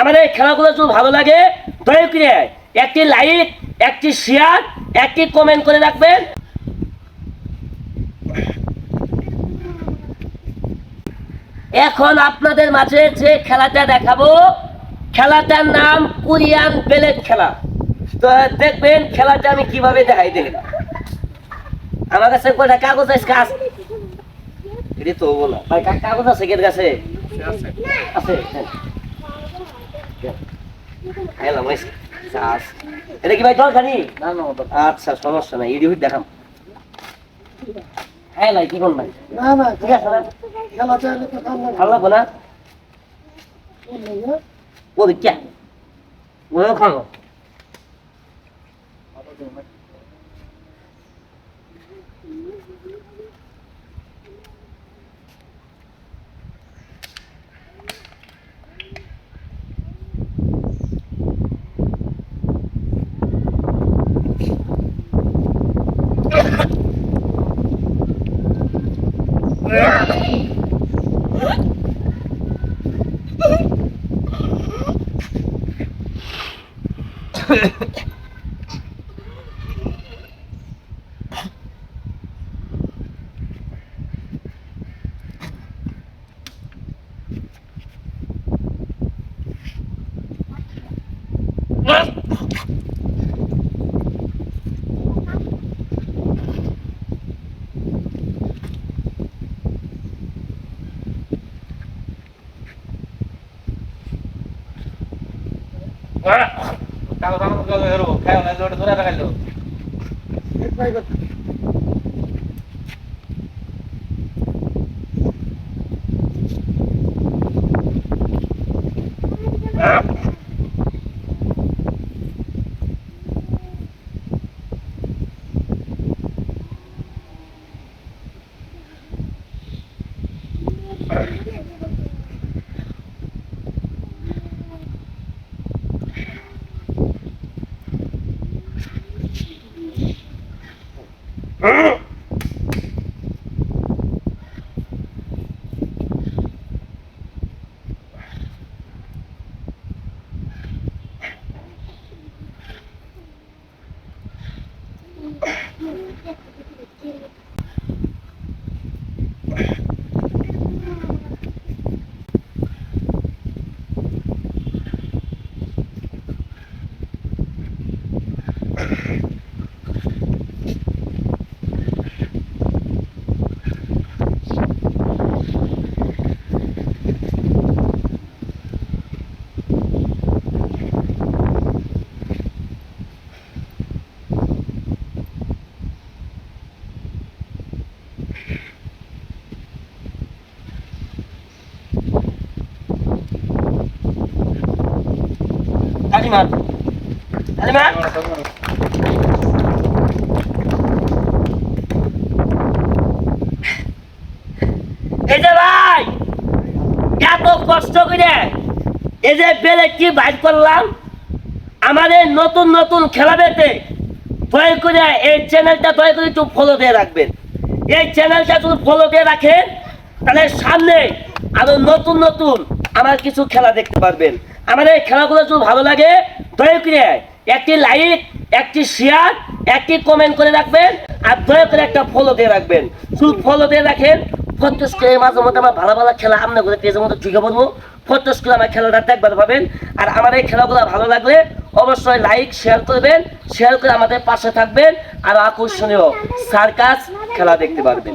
আমাদের এই খেলাগুলো যদি ভালো লাগে দয়া করে একটি লাইক একটি শেয়ার একটি কমেন্ট করে রাখবেন। এখন আপনাদের মাঝে যে খেলাটা দেখাবো খেলাটার নাম কোরিয়ান বেলেট খেলা। তো দেখবেন খেলাটা আমি কীভাবে দেখাই দেখেন আমার কাছে কাগজ আছে কাজ? এটি তো বলা। ভাই কাগজ আছে কের কাছে? আছে হ্যাঁ। খাইলাম ওই চাষ। এটা কি ভাই দরকারি আচ্ছা সমস্যা নাই এডি দেখাম। হ্যাঁ লাই কি কোন ভাই না না ঠিক আছে না? খেলা চাইলে তো কাম না ভালো লাগবো না? ও দেখ ও Heh খাব Ugh! ভাই। এত কষ্ট করে বাইর করলাম, আমাদের নতুন নতুন খেলা পেতে দয়া করে এই চ্যানেলটা দয়া করে একটু ফলো দিয়ে রাখবেন। এই চ্যানেলটা যদি ফলো দিয়ে রাখেন, তাহলে সামনে আরও নতুন নতুন আমার কিছু খেলা দেখতে পারবেন। আমাদের খেলাগুলো যদি ভালো লাগে, দয়া করে একটি লাইক একটি শেয়ার একটি কমেন্ট করে রাখবেন আর দয়া করে একটা ফলো দিয়ে রাখবেন। শুধু ফলো দিয়ে রাখেন ফটোস করে মাঝে মধ্যে আমার ভালো ভালো খেলা আমরা করে পেজের মধ্যে ঢুকে পড়ব। ফটোস করে আমার খেলাটা দেখবার পাবেন। আর আমার এই খেলাগুলো ভালো লাগলে অবশ্যই লাইক শেয়ার করবেন শেয়ার করে আমাদের পাশে থাকবেন। আর আকর্ষণীয় সার্কাস খেলা দেখতে পারবেন।